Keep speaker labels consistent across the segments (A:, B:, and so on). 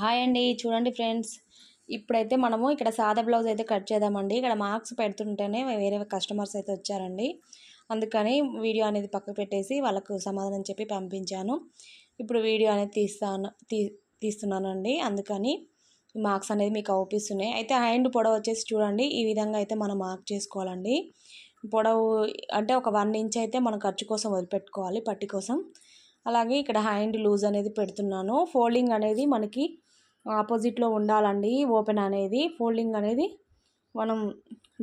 A: Hi అండి. చూడండి friends. ఇప్పుడైతే మనము ఇక్కడ సాదా బ్లౌజ్ అయితే కట్ చేద్దామండి. ఇక్కడ మార్క్స్ పెడుతుంటేనే వేరే కస్టమర్స్ అయితే వచ్చారండి. అందుకని వీడియో అనేది పక్కకు పెట్టేసి వాళ్ళకు సమాధానం చెప్పి పంపించాను. ఇప్పుడు వీడియో అనేది తీస్తాను తీ తీస్తున్నానండి. అందుకని మార్క్స్ అనేది మీకు అవుపిస్తున్నాయి. అయితే హ్యాండ్ పొడవు వచ్చేసి చూడండి. ఈ విధంగా అయితే మనం మార్క్ చేసుకోవాలండి. పొడవు అంటే ఒక వన్ ఇంచ్ అయితే మనం ఖర్చు కోసం వదిలిపెట్టుకోవాలి పట్టి కోసం. అలాగే ఇక్కడ హ్యాండ్ లూజ్ అనేది పెడుతున్నాను. ఫోల్డింగ్ అనేది మనకి ఆపోజిట్లో ఉండాలండి ఓపెన్ అనేది. ఫోల్డింగ్ అనేది మనం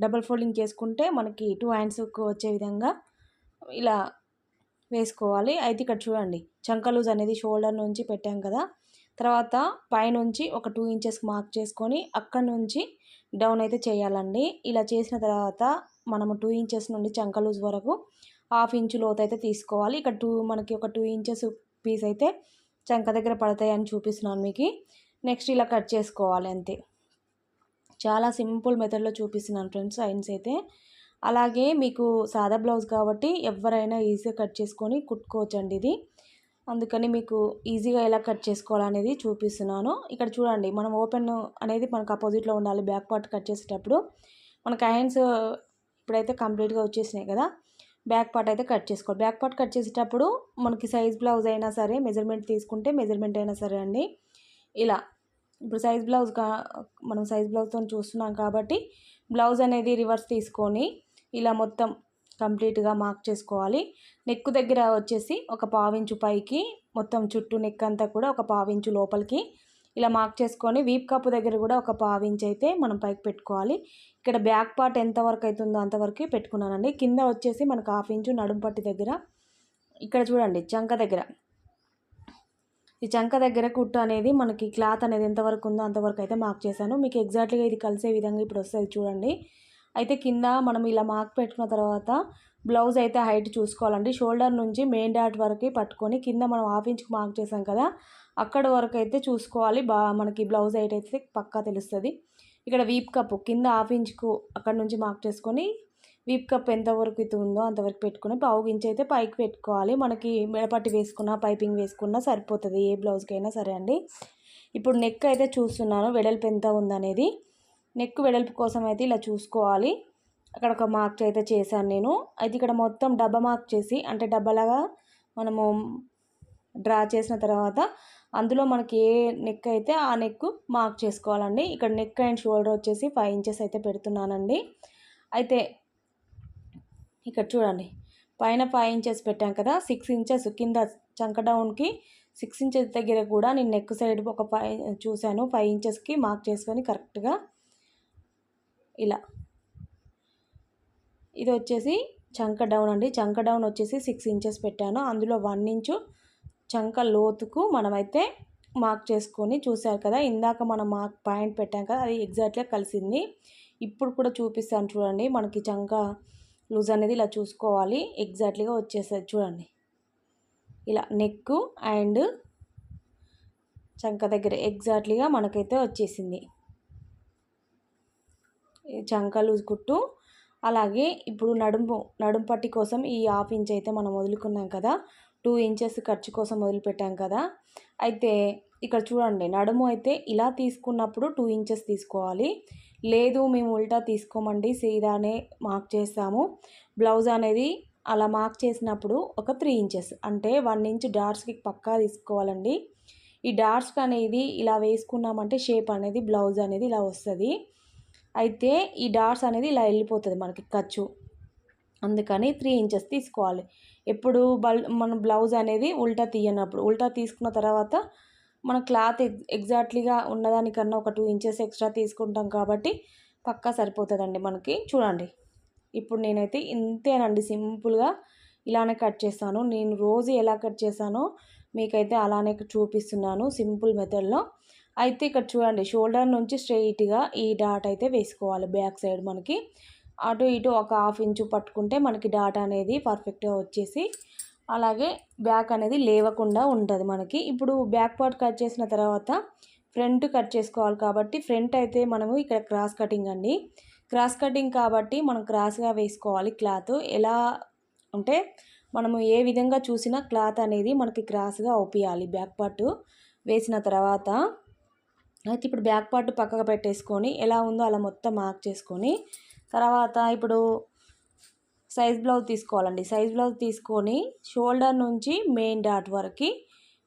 A: డబల్ ఫోల్డింగ్ చేసుకుంటే మనకి టూ హ్యాండ్స్కి వచ్చే విధంగా ఇలా వేసుకోవాలి. అయితే ఇక్కడ చూడండి చంక లూజ్ అనేది షోల్డర్ నుంచి పెట్టాం కదా. తర్వాత పైనుంచి ఒక టూ ఇంచెస్ మార్క్ చేసుకొని అక్కడ నుంచి డౌన్ అయితే చేయాలండి. ఇలా చేసిన తర్వాత మనము టూ ఇంచెస్ నుండి చంక లూజ్ వరకు హాఫ్ ఇంచు లోతు అయితే తీసుకోవాలి. ఇక్కడ టూ మనకి ఒక టూ ఇంచెస్ పీస్ అయితే చంక దగ్గర పడతాయని చూపిస్తున్నాను మీకు. నెక్స్ట్ ఇలా కట్ చేసుకోవాలి అంతే. చాలా సింపుల్ మెథడ్లో చూపిస్తున్నాను ఫ్రెండ్స్ సైన్స్ అయితే. అలాగే మీకు సాదా బ్లౌజ్ కాబట్టి ఎవరైనా ఈజీగా కట్ చేసుకొని కుట్టుకోవచ్చండి ఇది. అందుకని మీకు ఈజీగా ఎలా కట్ చేసుకోవాలనేది చూపిస్తున్నాను. ఇక్కడ చూడండి మనం ఓపెన్ అనేది మనకు అపోజిట్లో ఉండాలి బ్యాక్ పార్ట్ కట్ చేసేటప్పుడు. మనకు హ్యాండ్స్ ఇప్పుడైతే కంప్లీట్గా వచ్చేసినాయి కదా. బ్యాక్ పార్ట్ అయితే కట్ చేసుకోవాలి. బ్యాక్ పార్ట్ కట్ చేసేటప్పుడు మనకి సైజ్ బ్లౌజ్ అయినా సరే మెజర్మెంట్ తీసుకుంటే మెజర్మెంట్ అయినా సరే అండి. ఇలా. ఇప్పుడు సైజ్ బ్లౌజ్ కా మనం సైజ్ బ్లౌజ్తో చూస్తున్నాం కాబట్టి బ్లౌజ్ అనేది రివర్స్ తీసుకొని ఇలా మొత్తం కంప్లీట్గా మార్క్ చేసుకోవాలి. నెక్ దగ్గర వచ్చేసి ఒక పావించు పైకి మొత్తం చుట్టూ నెక్ అంతా కూడా ఒక పావించు లోపలికి ఇలా మార్క్ చేసుకొని వీప్ కప్పు దగ్గర కూడా ఒక పావించ్ అయితే మనం పైకి పెట్టుకోవాలి. ఇక్కడ బ్యాక్ పార్ట్ ఎంతవరకు అవుతుందో అంతవరకు పెట్టుకున్నానండి. కింద వచ్చేసి మనకు హాఫ్ ఇంచు నడుంపట్టి దగ్గర ఇక్కడ చూడండి చంక దగ్గర. ఈ చంక దగ్గర కుట్టు అనేది మనకి క్లాత్ అనేది ఎంతవరకు ఉందో అంతవరకు అయితే మార్క్ చేశాను. మీకు ఎగ్జాక్ట్గా ఇది కలిసే విధంగా ఇప్పుడు వస్తుంది చూడండి. అయితే కింద మనం ఇలా మార్క్ పెట్టుకున్న తర్వాత బ్లౌజ్ అయితే హైట్ చూసుకోవాలండి. షోల్డర్ నుంచి మెయిన్ డాట్ వరకు పట్టుకొని కింద మనం హాఫ్ ఇంచ్కి మార్క్ చేసాం కదా అక్కడ వరకు అయితే చూసుకోవాలి. బా మనకి బ్లౌజ్ హైట్ అయితే పక్కా తెలుస్తుంది. ఇక్కడ వీప్ కప్ కింద హాఫ్ ఇంచ్కు అక్కడ నుంచి మార్క్ చేసుకొని వీప్ కప్ ఎంతవరకు అయితే ఉందో అంతవరకు పెట్టుకుని పావు ఇంచ్ అయితే పైకి పెట్టుకోవాలి. మనకి మెడపట్టి వేసుకున్న పైపింగ్ వేసుకున్నా సరిపోతుంది. ఏ బ్లౌజ్కైనా సరే అండి. ఇప్పుడు నెక్ అయితే చూస్తున్నాను. వెడల్పు ఎంత ఉందనేది. నెక్ వెడల్పు కోసం అయితే ఇలా చూసుకోవాలి. అక్కడ ఒక మార్క్ అయితే చేశాను నేను. అయితే ఇక్కడ మొత్తం డబ్బా మార్క్ చేసి అంటే డబ్బాలాగా మనము డ్రా చేసిన తర్వాత అందులో మనకి ఏ నెక్ అయితే ఆ నెక్ మార్క్ చేసుకోవాలండి. ఇక్కడ నెక్ అండ్ షోల్డర్ వచ్చేసి ఫైవ్ ఇంచెస్ అయితే పెడుతున్నానండి. అయితే ఇక్కడ చూడండి. పైన ఫైవ్ ఇంచెస్ పెట్టాం కదా సిక్స్ ఇంచెస్ కింద చంక డౌన్కి సిక్స్ ఇంచెస్ దగ్గర కూడా నేను నెక్ సైడ్ ఒక ఫైవ్ చూశాను. ఫైవ్ ఇంచెస్కి మార్క్ చేసుకొని కరెక్ట్గా ఇలా. ఇది వచ్చేసి చంక డౌన్ అండి. చంక డౌన్ వచ్చేసి సిక్స్ ఇంచెస్ పెట్టాను. అందులో వన్ ఇంచు చంక లోతుకు మనమైతే మార్క్ చేసుకొని చూశారు కదా ఇందాక మనం మార్క్ పాయింట్ పెట్టాం కదా అది ఎగ్జాక్ట్గా కలిసింది. ఇప్పుడు కూడా చూపిస్తాను చూడండి మనకి చంక లూజ్ అనేది ఇలా చూసుకోవాలి. ఎగ్జాక్ట్లీగా వచ్చేస్తుంది చూడండి. ఇలా నెక్ అండ్ చంక దగ్గర ఎగ్జాక్ట్లీగా మనకైతే వచ్చేసింది. చంక లూజ్ కుట్టు. అలాగే ఇప్పుడు నడుము నడుము పట్టి కోసం ఈ హాఫ్ ఇంచ్ అయితే మనం వదులుకున్నాం కదా. టూ ఇంచెస్ ఖర్చు కోసం వదిలిపెట్టాం కదా. అయితే ఇక్కడ చూడండి నడుము అయితే ఇలా తీసుకున్నప్పుడు టూ ఇంచెస్ తీసుకోవాలి. లేదు మేము ఉల్టా తీసుకోమండి సీదానే మార్క్ చేస్తాము. బ్లౌజ్ అనేది అలా మార్క్ చేసినప్పుడు ఒక త్రీ ఇంచెస్ అంటే వన్ ఇంచ్ డాట్స్కి పక్కా తీసుకోవాలండి. ఈ డాట్స్ అనేది ఇలా వేసుకున్నామంటే షేప్ అనేది బ్లౌజ్ అనేది ఇలా వస్తుంది. అయితే ఈ డాట్స్ అనేది ఇలా వెళ్ళిపోతుంది మనకి ఖర్చు. అందుకని త్రీ ఇంచెస్ తీసుకోవాలి. ఎప్పుడు బల్ మన బ్లౌజ్ అనేది ఉల్టా తీయనప్పుడు ఉల్టా తీసుకున్న తర్వాత మన క్లాత్ ఎగ్జాక్ట్లీగా ఉన్నదానికన్నా ఒక టూ ఇంచెస్ ఎక్స్ట్రా తీసుకుంటాం కాబట్టి పక్కా సరిపోతుందండి మనకి. చూడండి. ఇప్పుడు నేనైతే ఇంతేనండి సింపుల్గా ఇలానే కట్ చేస్తాను. నేను రోజు ఎలా కట్ చేశానో మీకైతే అలానే చూపిస్తున్నాను సింపుల్ మెథడ్లో. అయితే ఇక్కడ చూడండి షోల్డర్ నుంచి స్ట్రెయిట్గా ఈ డాట్ అయితే వేసుకోవాలి బ్యాక్ సైడ్ మనకి. అటు ఇటు ఒక హాఫ్ ఇంచు పట్టుకుంటే మనకి డాట్ అనేది పర్ఫెక్ట్గా వచ్చేసి అలాగే బ్యాక్ అనేది లేవకుండా ఉంటుంది మనకి. ఇప్పుడు బ్యాక్ పార్ట్ కట్ చేసిన తర్వాత ఫ్రంట్ కట్ చేసుకోవాలి కాబట్టి ఫ్రంట్ అయితే మనము ఇక్కడ క్రాస్ కటింగ్ అండి. క్రాస్ కటింగ్ కాబట్టి మనం క్రాస్గా వేసుకోవాలి క్లాత్. ఎలా అంటే మనము ఏ విధంగా చూసినా క్లాత్ అనేది మనకి క్రాస్గా అవుపియాలి బ్యాక్ పార్ట్ వేసిన తర్వాత. అయితే ఇప్పుడు బ్యాక్ పార్ట్ పక్కకు పెట్టేసుకొని ఎలా ఉందో అలా మొత్తం మార్క్ చేసుకొని తర్వాత ఇప్పుడు సైజ్ బ్లౌజ్ తీసుకోవాలండి. సైజ్ బ్లౌజ్ తీసుకొని షోల్డర్ నుంచి మెయిన్ డాట్ వరకు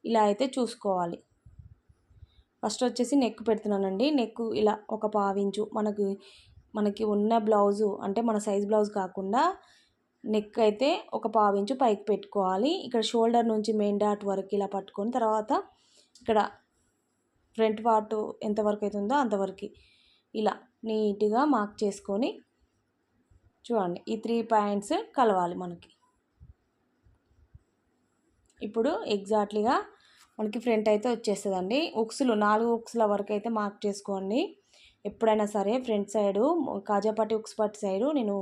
A: ఇలా అయితే చూసుకోవాలి. ఫస్ట్ వచ్చేసి నెక్ పెడుతున్నానండి. నెక్ ఇలా ఒక పావించు మనకి మనకి ఉన్న బ్లౌజు అంటే మన సైజ్ బ్లౌజ్ కాకుండా నెక్ అయితే ఒక పావించు పైకి పెట్టుకోవాలి. ఇక్కడ షోల్డర్ నుంచి మెయిన్ డాట్ వరకు ఇలా పట్టుకొని తర్వాత ఇక్కడ ఫ్రంట్ పార్ట్ ఎంతవరకు అవుతుందో అంతవరకు ఇలా నీట్గా మార్క్ చేసుకొని చూడండి ఈ త్రీ పాయింట్స్ కలవాలి మనకి. ఇప్పుడు ఎగ్జాక్ట్లీగా మనకి ఫ్రంట్ అయితే వచ్చేస్తుందండి. ఉక్సులు నాలుగు ఉక్సుల వరకు అయితే మార్క్ చేసుకోండి. ఎప్పుడైనా సరే ఫ్రంట్ సైడు కాజాపట్టి ఉక్స్ పట్టి సైడు నేను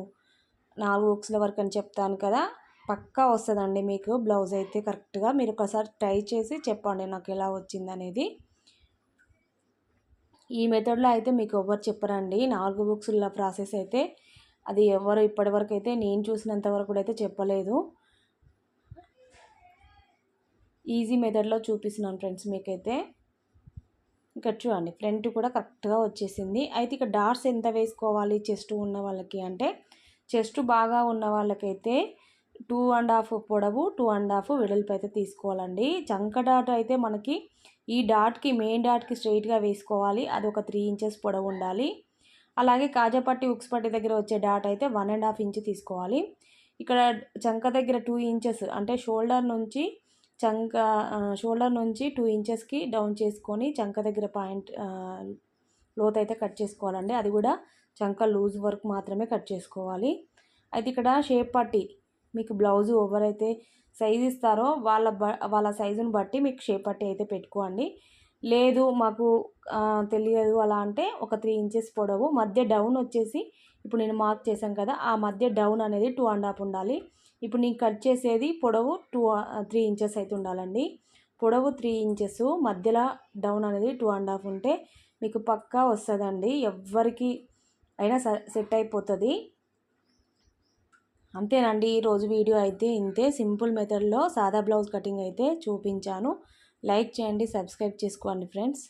A: నాలుగు ఉక్సుల వరకు అని చెప్తాను కదా పక్కా వస్తుందండి మీకు బ్లౌజ్ అయితే కరెక్ట్గా మీరు ఒకసారి ట్రై చేసి చెప్పండి నాకు ఎలా వచ్చింది అనేది. ఈ మెథడ్లో అయితే మీకు ఎవరు చెప్పరండి నాలుగు బుక్స్ల ప్రాసెస్ అయితే అది ఎవరు ఇప్పటివరకు అయితే నేను చూసినంత వరకు అయితే చెప్పలేదు. ఈజీ మెథడ్లో చూపిస్తున్నాను ఫ్రెండ్స్ మీకైతే. ఇక్కడ చూడండి ఫ్రంట్ కూడా కరెక్ట్గా వచ్చేసింది. అయితే ఇక్కడ డాట్స్ ఎంత వేసుకోవాలి చెస్ట్ ఉన్న వాళ్ళకి అంటే చెస్ట్ బాగా ఉన్న వాళ్ళకైతే టూ అండ్ హాఫ్ పొడవు టూ అండ్ హాఫ్ వెడల్పు అయితే తీసుకోవాలండి. చంక డాట్ అయితే మనకి ఈ డాట్కి మెయిన్ డాట్కి స్ట్రైట్గా వేసుకోవాలి. అది ఒక త్రీ ఇంచెస్ పొడవు ఉండాలి. అలాగే కాజాపట్టి ఉక్స్ పట్టి దగ్గర వచ్చే డాట్ అయితే వన్ అండ్ హాఫ్ ఇంచ్ తీసుకోవాలి. ఇక్కడ చంక దగ్గర టూ ఇంచెస్ అంటే షోల్డర్ నుంచి చంక షోల్డర్ నుంచి టూ ఇంచెస్కి డౌన్ చేసుకొని చంక దగ్గర పాయింట్ లోత్ అయితే కట్ చేసుకోవాలండి. అది కూడా చంక లూజ్ వర్క్ మాత్రమే కట్ చేసుకోవాలి. అయితే ఇక్కడ షేప్ పట్టి మీకు బ్లౌజు ఎవరైతే సైజ్ ఇస్తారో వాళ్ళ వాళ్ళ సైజుని బట్టి మీకు షేప్ పట్టి అయితే పెట్టుకోండి. లేదు మాకు తెలియదు అలా అంటే ఒక త్రీ ఇంచెస్ పొడవు. మధ్య డౌన్ వచ్చేసి ఇప్పుడు నేను మార్క్ చేశాను కదా ఆ మధ్య డౌన్ అనేది టూ అండ్ హాఫ్ ఉండాలి. ఇప్పుడు నేను కట్ చేసేది పొడవు టూ త్రీ ఇంచెస్ అయితే ఉండాలండి. పొడవు త్రీ ఇంచెస్ మధ్యలో డౌన్ అనేది టూ అండ్ హాఫ్ ఉంటే మీకు పక్కా వస్తుందండి. ఎవ్వరికి అయినా సెట్ అయిపోతుంది. అంతేనండి ఈరోజు వీడియో అయితే ఇంతే. సింపుల్ మెథడ్లో సాదా బ్లౌజ్ కటింగ్ అయితే చూపించాను. లైక్ చేయండి సబ్స్క్రైబ్ చేసుకోండి ఫ్రెండ్స్.